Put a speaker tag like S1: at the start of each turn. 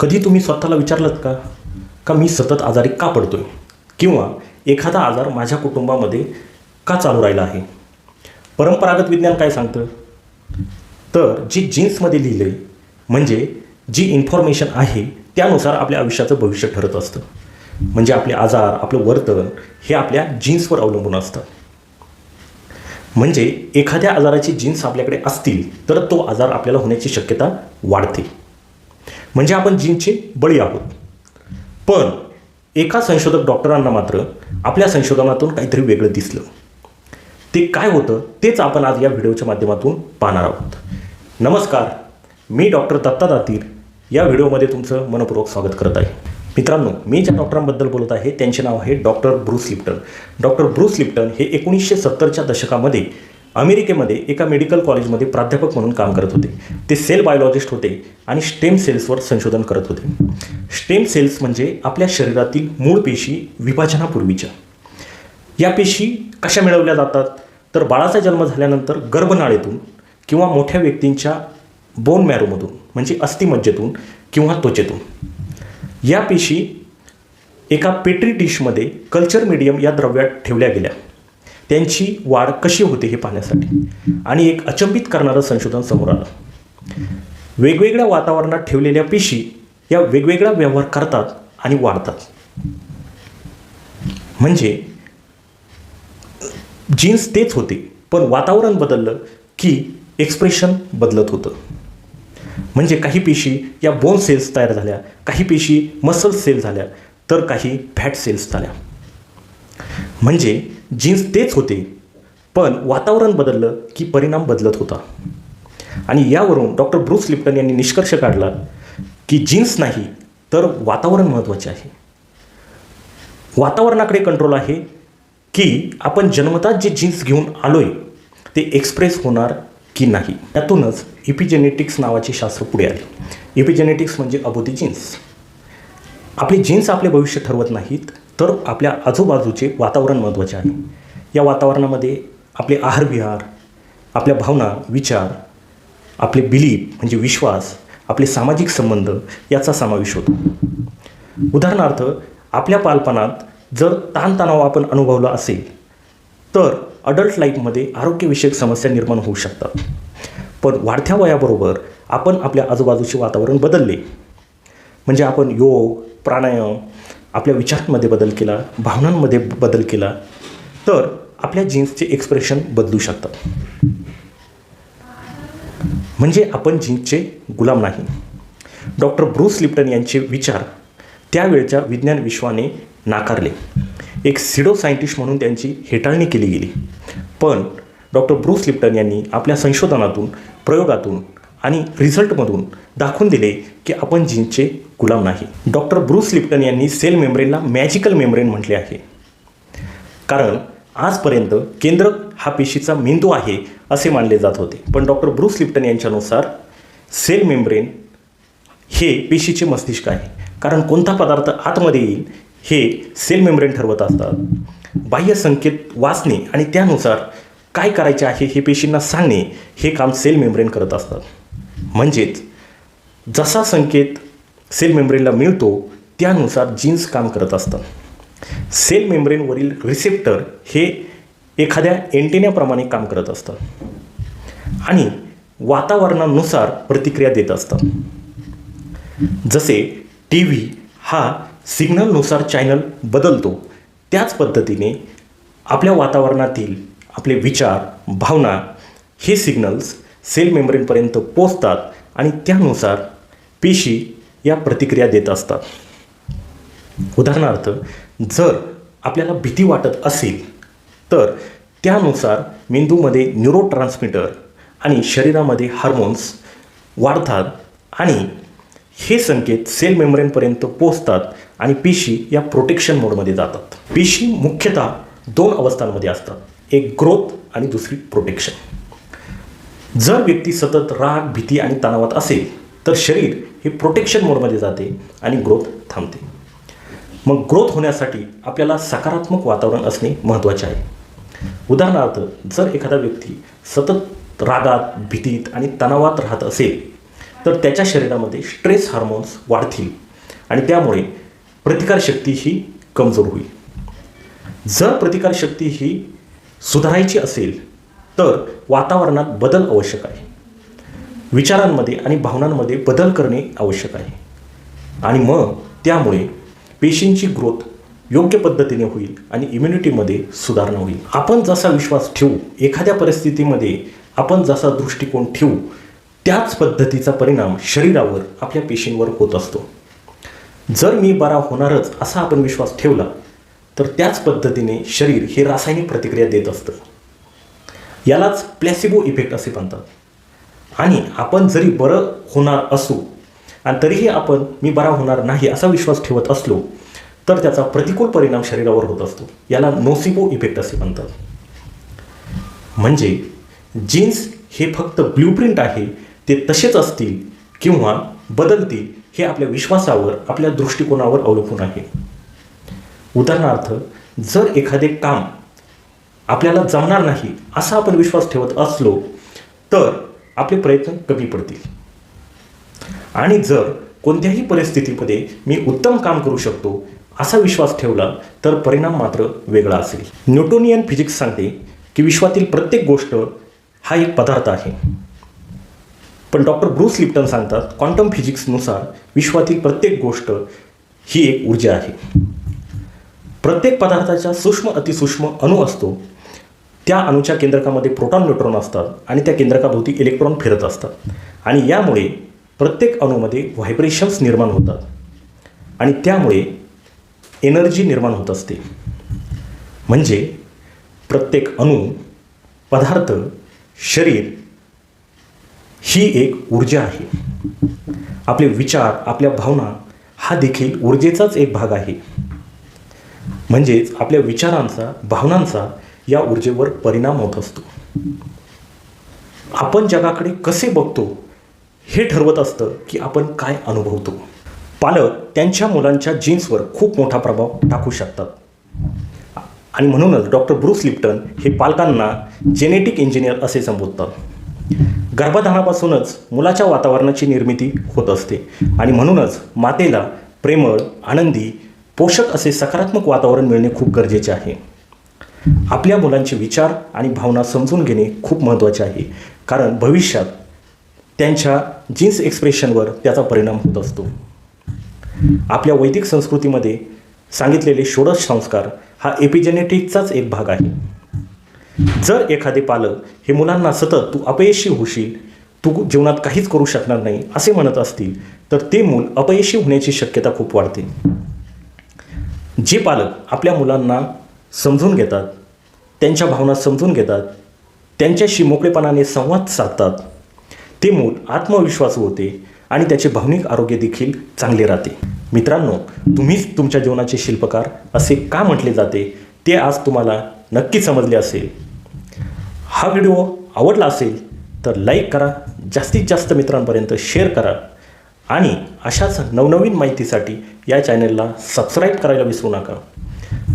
S1: कधी तुम्ही स्वतःला विचारलं का? का मी सतत आजारी का पडतोय? किंवा एखादा आजार माझ्या कुटुंबामध्ये का चालू राहिला आहे? परंपरागत विज्ञान काय सांगतं? तर जी जीन्समध्ये लिहिलं आहे म्हणजे जी इन्फॉर्मेशन आहे त्यानुसार आपल्या आयुष्याचं भविष्य ठरत असतं. म्हणजे आपले आजार आपलं वर्तन हे आपल्या जीन्सवर अवलंबून असतं. म्हणजे एखाद्या आजाराची जीन्स आपल्याकडे असतील तर तो आजार आपल्याला होण्याची शक्यता वाढते. म्हणजे आपण जीनचे बळी आहोत. पण एका संशोधक डॉक्टरांना मात्र आपल्या संशोधनातून काहीतरी वेगळं दिसलं. ते काय होतं तेच आपण आज या व्हिडिओच्या माध्यमातून पाहणार आहोत. नमस्कार मी डॉक्टर दत्ता दातीर या व्हिडिओमध्ये तुमचं मनपूर्वक स्वागत करत आहे. मित्रांनो मी ज्या डॉक्टरांबद्दल बोलत आहे त्यांचे नाव आहे doctor Bruce Lipton. Doctor Bruce Lipton हे एकोणीसशे सत्तरच्या दशकामध्ये अमेरिकेमध्ये एका मेडिकल कॉलेजमध्ये प्राध्यापक म्हणून काम करत होते. ते सेल बायोलॉजिस्ट होते आणि स्टेम सेल्सवर संशोधन करत होते. स्टेम सेल्स म्हणजे आपल्या शरीरातील मूळ पेशी विभाजनापूर्वीच्या. या पेशी कशा मिळवल्या जातात? तर बाळाचा जन्म झाल्यानंतर गर्भनाळेतून किंवा मोठ्या व्यक्तींच्या बोन मॅरोमधून म्हणजे अस्थिमज्जेतून किंवा त्वचेतून. या पेशी एका पेट्री डिशमध्ये कल्चर मीडियम या द्रव्यात ठेवल्या गेल्या. त्यांची वाढ कशी होते हे पाहण्यासाठी? आणि एक अचंबित करणारं संशोधन समोर आलं. वेगवेगळ्या वातावरणात ठेवलेल्या पेशी या वेगवेगळा व्यवहार करतात आणि वाढतात. म्हणजे जीन्स तेच होते पण वातावरण बदललं की एक्सप्रेशन बदलत होतं. म्हणजे काही पेशी या बोन सेल्स तयार झाल्या काही पेशी मसल सेल झाल्या तर काही फॅट सेल्स झाल्या. म्हणजे जीन्स तेच होते पण वातावरण बदललं की परिणाम बदलत होता. आणि यावरून डॉक्टर ब्रूस लिप्टन यांनी निष्कर्ष काढला की जीन्स नाही तर वातावरण महत्त्वाचे आहे. वातावरणाकडे कंट्रोल आहे की आपण जन्मतात जे जीन्स घेऊन आलो आहे ते एक्सप्रेस होणार की नाही. त्यातूनच इपिजेनेटिक्स नावाचे शास्त्र पुढे आले. इपिजेनेटिक्स म्हणजे अबोधी जीन्स. आपली जीन्स आपले भविष्य ठरवत नाहीत तर आपल्या आजूबाजूचे वातावरण महत्त्वाचे आहे. या वातावरणामध्ये आपले आहारविहार आपल्या भावना विचार आपले बिलीफ म्हणजे विश्वास आपले सामाजिक संबंध याचा समावेश होतो. उदाहरणार्थ आपल्या बालपणात जर ताणतणाव आपण अनुभवला असेल तर अडल्ट लाईफमध्ये आरोग्यविषयक समस्या निर्माण होऊ शकतात. पण वाढत्या वयाबरोबर आपण आपल्या आजूबाजूचे वातावरण बदलले. म्हणजे आपण योग प्राणायाम आपल्या विचारांमध्ये बदल केला भावनांमध्ये बदल केला तर आपल्या जीन्सचे एक्सप्रेशन बदलू शकतात. म्हणजे आपण जीन्सचे गुलाम नाही. डॉक्टर ब्रूस लिप्टन यांचे विचार त्यावेळच्या विज्ञान विश्वाने नाकारले. एक सिडो सायंटिस्ट म्हणून त्यांची हेटाळणी केली गेली. पण डॉक्टर ब्रूस लिप्टन यांनी आपल्या संशोधनातून प्रयोगातून आणि रिझल्टमधून दाखवून दिले की आपण जीनचे गुलाम नाही. डॉक्टर ब्रूस लिप्टन यांनी सेल मेम्ब्रेनला मॅजिकल मेम्ब्रेन म्हटले आहे. कारण आजपर्यंत केंद्र हा पेशीचा मेंदू आहे असे मानले जात होते. पण डॉक्टर ब्रूस लिप्टन यांच्यानुसार सेल मेम्ब्रेन हे पेशीचे मस्तिष्क आहे. कारण कोणता पदार्थ आतमध्ये येईल हे सेल मेम्ब्रेन ठरवत असतात. बाह्य संकेत वाचणे आणि त्यानुसार काय करायचे आहे हे पेशींना सांगणे हे काम सेल मेम्ब्रेन करत असतात. म्हणजेच जसा संकेत सेल मेम्ब्रेनला मिळतो त्यानुसार जीन्स काम करत असतात सेल मेम्ब्रेनवरील रिसेप्टर हे एखाद्या एंटेन्याप्रमाणे काम करत असतात आणि वातावरणानुसार प्रतिक्रिया देत असतात जसे टी व्ही हा सिग्नलनुसार चॅनल बदलतो त्याच पद्धतीने आपल्या वातावरणातील आपले विचार भावना हे सिग्नल्स सेल मेम्ब्रेनपर्यंत पोचतात आणि त्यानुसार पेशी या प्रतिक्रिया देत असतात. उदाहरणार्थ जर आपल्याला भीती वाटत असेल तर त्यानुसार मेंदूमध्ये न्यूरो ट्रान्समीटर आणि शरीरामध्ये हार्मोन्स वाढतात आणि हे संकेत सेल मेम्ब्रेनपर्यंत पोचतात आणि पेशी या प्रोटेक्शन मोडमध्ये जातात. पेशी मुख्यतः दोन अवस्थांमध्ये असतात एक ग्रोथ आणि दुसरी प्रोटेक्शन जर व्यक्ती सतत राग भीती आणि तणावात असेल तर शरीर हे प्रोटेक्शन मोडमध्ये जाते आणि ग्रोथ थांबते. मग ग्रोथ होण्यासाठी आपल्याला सकारात्मक वातावरण असणे महत्त्वाचे आहे. उदाहरणार्थ जर एखादा व्यक्ती सतत रागात भीतीत आणि तणावात राहत असेल तर त्याच्या शरीरामध्ये स्ट्रेस हार्मोन्स वाढतील आणि त्यामुळे प्रतिकारशक्ती ही कमजोर होईल. जर प्रतिकारशक्ती ही सुधारायची असेल तर वातावरणात बदल आवश्यक आहे. विचारांमध्ये आणि भावनांमध्ये बदल करणे आवश्यक आहे. आणि मग त्यामुळे पेशींची ग्रोथ योग्य पद्धतीने होईल आणि इम्युनिटीमध्ये सुधारणा होईल. आपण जसा विश्वास ठेवू एखाद्या परिस्थितीमध्ये आपण जसा दृष्टिकोन ठेवू त्याच पद्धतीचा परिणाम शरीरावर आपल्या पेशींवर होत असतो. जर मी बरा होणारच असा आपण विश्वास ठेवला तर त्याच पद्धतीने शरीर हे रासायनिक प्रतिक्रिया देत असतं. यालाच प्लॅसिबो इफेक्ट असे म्हणतात. आणि आपण जरी बरं होणार असू आणि तरीही आपण मी बरा होणार नाही असा विश्वास ठेवत असलो तर त्याचा प्रतिकूल परिणाम शरीरावर होत असतो. याला नोसिबो इफेक्ट असे म्हणतात. म्हणजे जीन्स हे फक्त ब्ल्यूप्रिंट आहे ते तसेच असतील किंवा बदलतील हे आपल्या विश्वासावर आपल्या दृष्टिकोनावर अवलंबून आहे. उदाहरणार्थ जर एखादे काम आपल्याला जमणार नाही असा आपण विश्वास ठेवत असलो तर आपले प्रयत्न कमी पडतील. आणि जर कोणत्याही परिस्थितीमध्ये मी उत्तम काम करू शकतो असा विश्वास ठेवला तर परिणाम मात्र वेगळा असेल. न्यूटोनियन फिजिक्स सांगते की विश्वातील प्रत्येक गोष्ट हा एक पदार्थ आहे. पण डॉक्टर ब्रूस लिप्टन सांगतात क्वांटम फिजिक्सनुसार विश्वातील प्रत्येक गोष्ट ही एक ऊर्जा आहे. प्रत्येक पदार्थाच्या सूक्ष्म अतिसूक्ष्म अणू असतो. त्या अणूच्या केंद्रकामध्ये प्रोटॉन न्यूट्रॉन असतात आणि त्या केंद्रकाभोवती इलेक्ट्रॉन फिरत असतात. आणि यामुळे प्रत्येक अणूमध्ये व्हायब्रेशन्स निर्माण होतात. आणि त्यामुळे एनर्जी निर्माण होत असते. म्हणजे प्रत्येक अणू पदार्थ शरीर ही एक ऊर्जा आहे. आपले विचार आपल्या भावना हा देखील ऊर्जेचाच एक भाग आहे. म्हणजेच आपल्या विचारांचा भावनांचा या ऊर्जेवर परिणाम होत असतो. आपण जगाकडे कसे बघतो हे ठरवत असतं की आपण काय अनुभवतो. पालक त्यांच्या मुलांच्या जीन्सवर खूप मोठा प्रभाव टाकू शकतात. आणि म्हणूनच डॉक्टर ब्रुस लिप्टन हे पालकांना जेनेटिक इंजिनियर असे संबोधतात. गर्भधानापासूनच मुलाच्या वातावरणाची निर्मिती होत असते आणि म्हणूनच मातेला प्रेमळ आनंदी पोषक असे सकारात्मक वातावरण मिळणे खूप गरजेचे आहे. आपल्या मुलांचे विचार आणि भावना समजून घेणे खूप महत्त्वाचे आहे. कारण भविष्यात त्यांच्या जीन्स एक्सप्रेशनवर त्याचा परिणाम होत असतो. आपल्या वैदिक संस्कृतीमध्ये सांगितलेले षोडश संस्कार हा एपिजेनेटिकचाच एक भाग आहे. जर एखादे पालक हे मुलांना सतत तू अपयशी होशील तू जीवनात काहीच करू शकणार नाही असे म्हणत असतील तर ते मूल अपयशी होण्याची शक्यता खूप वाढते. जे पालक आपल्या मुलांना समजून घेतात त्यांच्या भावना समजून घेतात त्यांच्याशी मोकळेपणाने संवाद साधतात. ते मूल आत्मविश्वास होते आणि त्याचे भावनिक आरोग्य देखील चांगले राहते. मित्रांनो तुम्हीच तुमच्या जीवनाचे शिल्पकार असे का म्हटले जाते ते आज तुम्हाला नक्की समजले असेल. हा व्हिडिओ आवडला असेल तर लाईक करा जास्तीत जास्त मित्रांपर्यंत शेअर करा आणि अशाच नवनवीन माहितीसाठी या चॅनलला सबस्क्राईब करायला विसरू नका.